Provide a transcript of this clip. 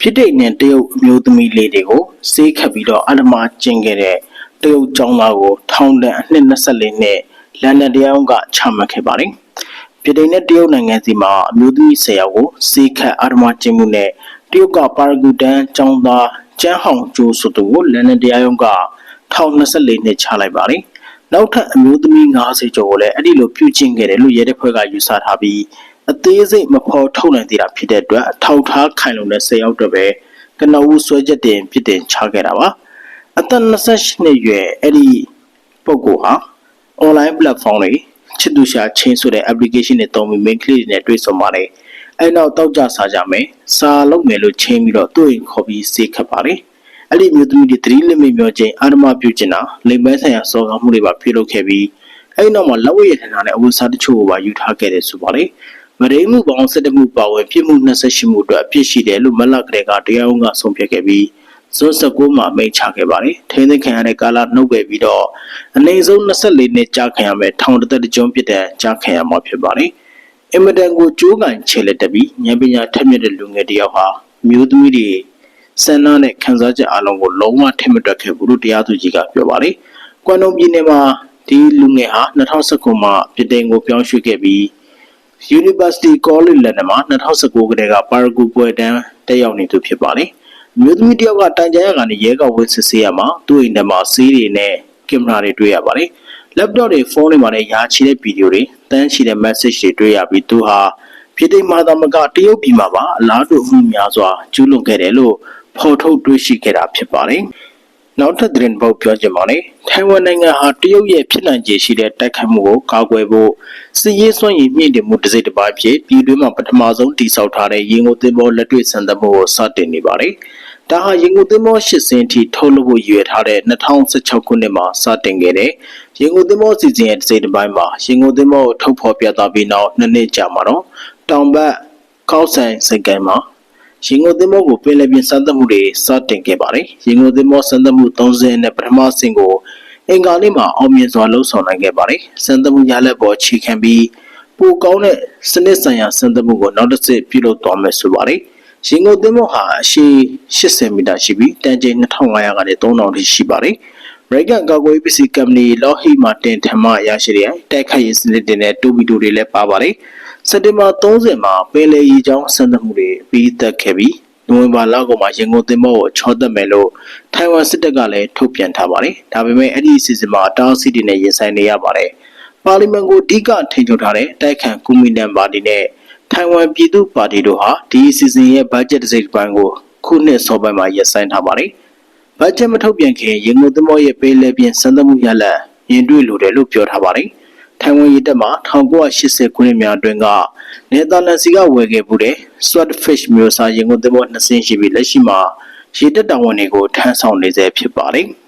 ဖြစ်တဲ့နဲ့တရုတ်အမျိုးသမီးလေးတွေကိုစေးခတ်ပြီးတော့အဓမ္မကျင့်ခဲ့တဲ့တရုတ်ကျောင်းသားကိုထောင်ဒဏ်အနှစ်24နှစ်လန်ဒန်တရားရုံးကချမှတ်ခဲ့ပါတယ်။ပြည်ထောင်နဲ့တရုတ်နိုင်ငံစီမှာအမျိုးသမီး10ယောက်ကိုစေးခတ်အဓမ္မကျင့်မှုနဲ့တရုတ်ကပါရဂူတန်ကျောင်းသားကျန်းဟောင်ကျိုးဆိုသူကိုလန်ဒန်တရားရုံးကထောင်24နှစ်ချလိုက်ပါတယ်။နောက်ထပ်အမျိုးသမီး90ကျော်ကိုလည်းအဲ့ဒီလိုပြုကျင့်ခဲ့တယ်လို့ရဲတပ်ဖွဲ့ကယူဆထားပြီး အသေးစိတ်မဖော်ထုတ်နိုင်သေးတာဖြစ်တဲ့အတွက်အထောက်ထားခိုင်လုံတဲ့10ယောက်တော့ပဲကနဦးဆွဲချက်တင်ပြစ်တင်ချခဲ့တာပါအသက်28နှစ်အရွယ်အဲ့ဒီပုဂ္ဂိုလ်ဟာ online platform တွေချစ်သူရှာချင်းဆိုတဲ့ application တွေတုံးပြီး main click တွေနဲ့တွေ့ဆုံပါတယ်အဲ့နောက်တောက်ကြစားကြမယ်စာလုပ်မယ်လို့ချင်းပြီးတော့တွေ့ရင်ခေါ်ပြီးစေခတ်ပါတယ်အဲ့ဒီမျိုးသမီးတွေသတိလစ်မိမျောချင်းအာရမပြုကျင်တာလိမ်မဲဆိုင်ရာစော်ကားမှုတွေပါပြုလုပ်ခဲ့ပြီးအဲ့နောက်မှာလက်ဝဲရထနာနဲ့အဝတ်စားတချို့ကိုပါယူထားခဲ့တယ်ဆိုပါတယ် မရိမှုပေါင်း17မှုပါဝင်ပြစ်မှု28မှုအတွက်အပြစ်ရှိတယ်လို့မလကတဲ့ကတရားရုံးကဆုံးဖြတ်ခဲ့ပြီးဇွန်19မှာမိန့်ချခဲ့ပါတယ်။ထိန်းသိမ်းခံရတဲ့ကာလနှုတ်ပယ်ပြီးတော့အနည်းဆုံး24နှစ်ကြာခံရမယ်ထောင်တစ်သက်တစ်ကြုံပြစ်ဒဏ်ကြာခံရမှာဖြစ်ပါတယ်။အင်မတန်ကိုကြိုးကန်ချေလက်တက်ပြီးဉာဏ်ပညာထက်မြက်တဲ့လူငယ်တစ်ယောက်ဟာမျိုးသမီးတွေစံနာနဲ့ခံစားချက်အလုံးကိုလုံးဝထင်မတွက်ခဲ့ဘူးလို့တရားသူကြီးကပြောပါတယ်။ကွမ်တုံပြည်နယ်မှာဒီလူငယ်ဟာ2019မှာပြည်တိုင်ကိုပြောင်းရွှေ့ခဲ့ပြီး University College London မှာ2019ကတည်းကပါရဂူပွဲတန်းတက်ရောက်နေသူဖြစ်ပါတယ်။မြို့သမီးတယောက်ကတိုင်ကြရကနေရဲကဝင်းစစ်ဆေးရမှာသူ့အိမ်ထဲမှာစီးတွေနဲ့ကင်မရာတွေတွေ့ရပါတယ်။ laptop တွေဖုန်းတွေမှာလည်းရာချီတဲ့ဗီဒီယိုတွေတန်းချီတဲ့ message တွေတွေ့ရပြီးသူဟာပြည်သိမ်းမာသမကတရုတ်ပြည်မှာပါအလားတူအမှုများစွာကျူးလွန်ခဲ့တယ်လို့ဖော်ထုတ်တွေ့ရှိခဲ့တာဖြစ်ပါတယ်။ နောက်ထပ်သတင်းတစ်ပုဒ်ပြောချင်ပါတယ်။ထိုင်ဝမ်နိုင်ငံဟာတရုတ်ရဲ့ဖြစ်နိုင်ခြေရှိတဲ့တိုက်ခိုက်မှုကိုကာကွယ်ဖို့စစ်ရေးစွမ်းရည်မြင့်တင်မှုတစ်စိတ်တစ်ပိုင်းဖြစ်ပြည်တွင်းမှာပထမဆုံးတည်ဆောက်ထားတဲ့ရေငုပ်သင်္ဘောလက်တွေ့ဆန်သက်မှုကိုစတင်နေပါတယ်။ဒါဟာရေငုပ်သင်္ဘော၈စင်းထိထုတ်လုပ်ဖို့ရည်ရွယ်ထားတဲ့2016ခုနှစ်မှာစတင်ခဲ့တဲ့ရေငုပ်သင်္ဘောစီစဉ်ရဲ့တစ်စိတ်တစ်ပိုင်းမှာရေငုပ်သင်္ဘောကိုထုတ်ဖော်ပြသပြီးနောက်နှစ်နှစ်ကြာမှာတော့တောင်ဘက်ကောက်ဆိုင်စိတ်ကမ်းမှာ ရင်ငုတ်သင်းမောကိုပင်လယ်ပြင်စမ်းသပ်မှုတွေစတင်ခဲ့ပါတယ်။ရင်ငုတ်သင်းမောစမ်းသပ်မှု30နဲ့ပထမဆင့်ကိုအင်္ဂါနေ့မှာအောင်မြင်စွာလှုပ်ဆောင်နိုင်ခဲ့ပါတယ်။စမ်းသပ်မှုရလဒ်ပေါ်ခြေခံပြီးပိုကောင်းတဲ့စနစ်ဆိုင်ရာစမ်းသပ်မှုကိုနောက်တစ်ဆင့်ပြုလုပ်သွားမယ်ဆိုပါတယ်။ရင်ငုတ်သင်းမောဟာအရှိ80မီတာရှိပြီးတန်ချိန်2500ကနေ3000ထိရှိပါတယ်။ American ကာကွယ်ရေးပစ္စည်းကုမ္ပဏီ Lockheed Martin ထံမှရရှိတဲ့တိုက်ခိုက်ရေးစနစ်တွေနဲ့တူဘီတိုတွေလည်းပါပါတယ်။ စက်တင်ဘာ30မှာပင်လယ်ရေကြောင်းဆန္ဒမှုတွေပြီးသက်ခဲ့ပြီးနိုဝင်ဘာလကုန်မှာရင်ကုန်သင်္ဘောကိုချောသက်မယ်လို့ထိုင်ဝမ်စစ်တပ်ကလည်းထုတ်ပြန်ထားပါတယ်။ဒါပေမဲ့အဲ့ဒီအစီအစဉ်မှာတားဆီးတွေနဲ့ရင်ဆိုင်နေရပါတယ်။ပါလီမန်ကိုအဓိကထိန်းချုပ်ထားတဲ့တိုက်ခန့်ကူမီနန်ပါတီနဲ့ထိုင်ဝမ်ပြည်သူ့ပါတီတို့ဟာဒီအစီအစဉ်ရဲ့ဘတ်ဂျက်တစ်စိတ်တစ်ပိုင်းကိုခုနှစ်စောပိုင်းမှာရပ်ဆိုင်းထားပါတယ်။ဘတ်ဂျက်မထုတ်ပြန်ခင်ရင်ကုန်သင်္ဘောရဲ့ပေးလဲပြင်စံသမှုရလတ်ရင်တွေ့လိုတယ်လို့ပြောထားပါတယ်။ ထိုင်ဝမ်ရေတပ်မှာ1980ခုနှစ်များအတွင်းကနယ်သာလန်စီကဝယ်ခဲ့မှုတဲ့ Swordfish မျိုးစားရင်ကုန်သင်္ဘောနှစ်စင်းရှိပြီးလက်ရှိမှာရေတပ်တာဝန်တွေကိုထမ်းဆောင်နေဆဲဖြစ်ပါတယ်။